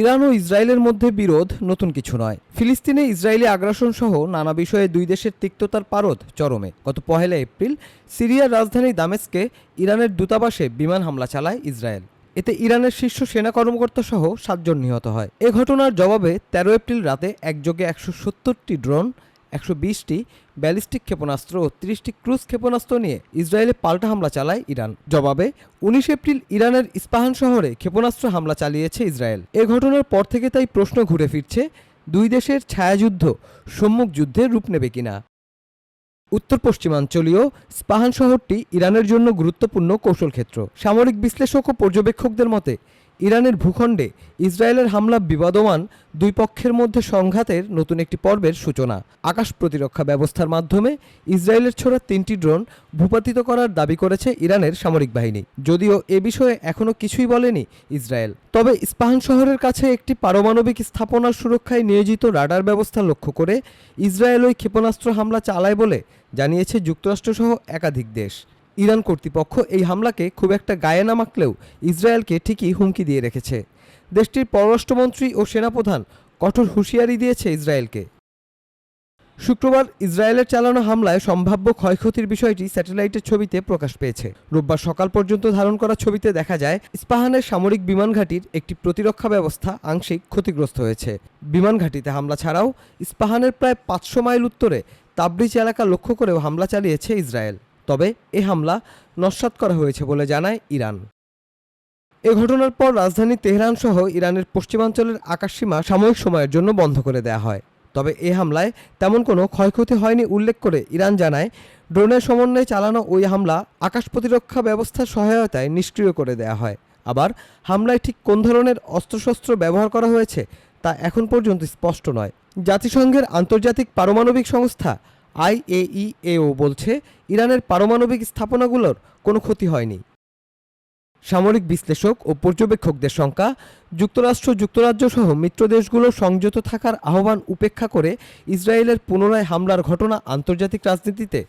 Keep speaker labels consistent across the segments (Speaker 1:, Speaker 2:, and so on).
Speaker 1: Iran ও ইসরায়েলের মধ্যে বিরোধ নতুন কিছু নয়। ফিলিস্তিনে ইসরায়েলি আগ্রাসন সহ নানা বিষয়ে দুই দেশের তিক্ততার পারদ চরমে। গত পহেলা এপ্রিল সিরিয়ার রাজধানী দামেস্কে ইরানের দূতাবাসে বিমান হামলা চালায় ইসরায়েল। এতে ইরানের শীর্ষ সেনা কর্মকর্তা সহ সাতজন নিহত হয়। এ ঘটনার জবাবে তেরো এপ্রিল রাতে একযোগে একশো সত্তরটি ড্রোন একশো বিশটি ব্যালিস্টিক ক্ষেপণাস্ত্র ও তিরিশটি ক্রুজ ক্ষেপণাস্ত্র নিয়ে ইসরায়েলে পাল্টা হামলা চালায় ইরান। জবাবে, উনিশ এপ্রিল ইরানের ইস্পাহান শহরে ক্ষেপণাস্ত্র হামলা চালিয়েছে ইসরায়েল। এ ঘটনার পর থেকে তাই প্রশ্ন ঘুরে ফিরছে, দুই দেশের ছায়াযুদ্ধ সম্মুখ যুদ্ধে রূপ নেবে কিনা? উত্তর পশ্চিমাঞ্চলীয় স্পাহান শহরটি ইরানের জন্য গুরুত্বপূর্ণ কৌশল ক্ষেত্র সামরিক বিশ্লেষক ও পর্যবেক্ষকদের মতে ইরানের ভূখণ্ডে ইসরায়েলের হামলা বিবাদমান দুই পক্ষের মধ্যে সংঘাতের নতুন একটি পর্বের সূচনা। আকাশ প্রতিরক্ষা ব্যবস্থার মাধ্যমে ইসরায়েলের ছোড়া তিনটি ড্রোন ভূপাতিত করার দাবি করেছে ইরানের সামরিক বাহিনী। যদিও এ বিষয়ে এখনও কিছুই বলেনি ইসরায়েল। তবে ইস্পাহান শহরের কাছে একটি পারমাণবিক স্থাপনার সুরক্ষায় নিয়োজিত রাডার ব্যবস্থা লক্ষ্য করে ইসরায়েল ওই ক্ষেপণাস্ত্র হামলা চালায় বলে জানিয়েছে যুক্তরাষ্ট্রসহ একাধিক দেশ। ইরান কর্তৃপক্ষ এই হামলাকে খুব একটা গায়ে না মাখলেও ইসরায়েলকে ঠিকই হুমকি দিয়ে রেখেছে। দেশটির পররাষ্ট্রমন্ত্রী ও সেনাপ্রধান কঠোর হুঁশিয়ারি দিয়েছে ইসরায়েলকে। শুক্রবার ইসরায়েলের চালানো হামলায় সম্ভাব্য ক্ষয়ক্ষতির বিষয়টি স্যাটেলাইটের ছবিতে প্রকাশ পেয়েছে। রোববার সকাল পর্যন্ত ধারণ করা ছবিতে দেখা যায়, ইস্পাহানের সামরিক বিমান ঘাঁটির একটি প্রতিরক্ষা ব্যবস্থা আংশিক ক্ষতিগ্রস্ত হয়েছে। বিমান ঘাঁটিতে হামলা ছাড়াও ইস্পাহানের প্রায় পাঁচশো মাইল উত্তরে তাবরিজ এলাকা লক্ষ্য করেও হামলা চালিয়েছে ইসরায়েল। তবে এ হামলা নস্যাৎ করা হয়েছে বলে জানায় ইরান। এ ঘটনার পর রাজধানী তেহরান সহ ইরানের পশ্চিমাঞ্চলের আকাশসীমা সাময়িক সময়ের জন্য বন্ধ করে দেওয়া হয়। তবে এ হামলায় তেমন কোনো ক্ষয়ক্ষতি হয়নি উল্লেখ করে ইরান জানায়, ড্রোনের সমন্বয়ে চালানো ওই হামলা আকাশ প্রতিরক্ষা ব্যবস্থার সহায়তায় নিষ্ক্রিয় করে দেয়া হয়। আবার হামলায় ঠিক কোন ধরনের অস্ত্রশস্ত্র ব্যবহার করা হয়েছে তা এখন পর্যন্ত স্পষ্ট নয়। জাতিসংঘের আন্তর্জাতিক পারমাণবিক সংস্থা আইএইএও বলছে, ইরানের পারমাণবিক স্থাপনাগুলোর কোনো ক্ষতি হয়নি। সামরিক বিশ্লেষক ও পর্যবেক্ষকদের শঙ্কা যুক্তরাষ্ট্র যুক্তরাজ্য সহ মিত্র দেশগুলো সংযত থাকার আহ্বান উপেক্ষা করে ইসরায়েলের পুনরায় হামলার ঘটনা আন্তর্জাতিক রাজনীতিতে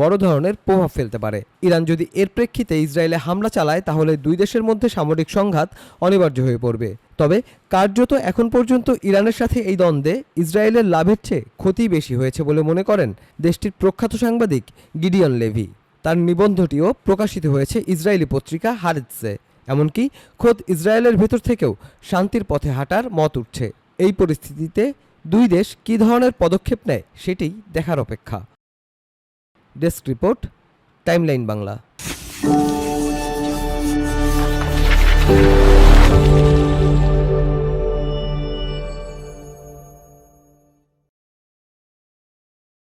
Speaker 1: বড় ধরনের প্রভাব ফেলতে পারে। ইরান যদি এর প্রেক্ষিতে ইসরায়েলে হামলা চালায়, তাহলে দুই দেশের মধ্যে সামরিক সংঘাত অনিবার্য হয়ে পড়বে। তবে কার্যত এখন পর্যন্ত ইরানের সাথে এই দ্বন্দ্বে ইসরায়েলের লাভের চেয়ে ক্ষতি বেশি হয়েছে বলে মনে করেন দেশটির প্রখ্যাত সাংবাদিক গিডিয়ন লেভি। তার নিবন্ধটিও প্রকাশিত হয়েছে ইসরায়েলি পত্রিকা হারেতসে এমনকি খোদ ইসরায়েলের ভেতর থেকেও শান্তির পথে হাঁটার মত উঠছে। এই পরিস্থিতিতে দুই দেশ কী ধরনের পদক্ষেপ নেয় সেটি দেখার অপেক্ষা। Desk report timeline Bangla.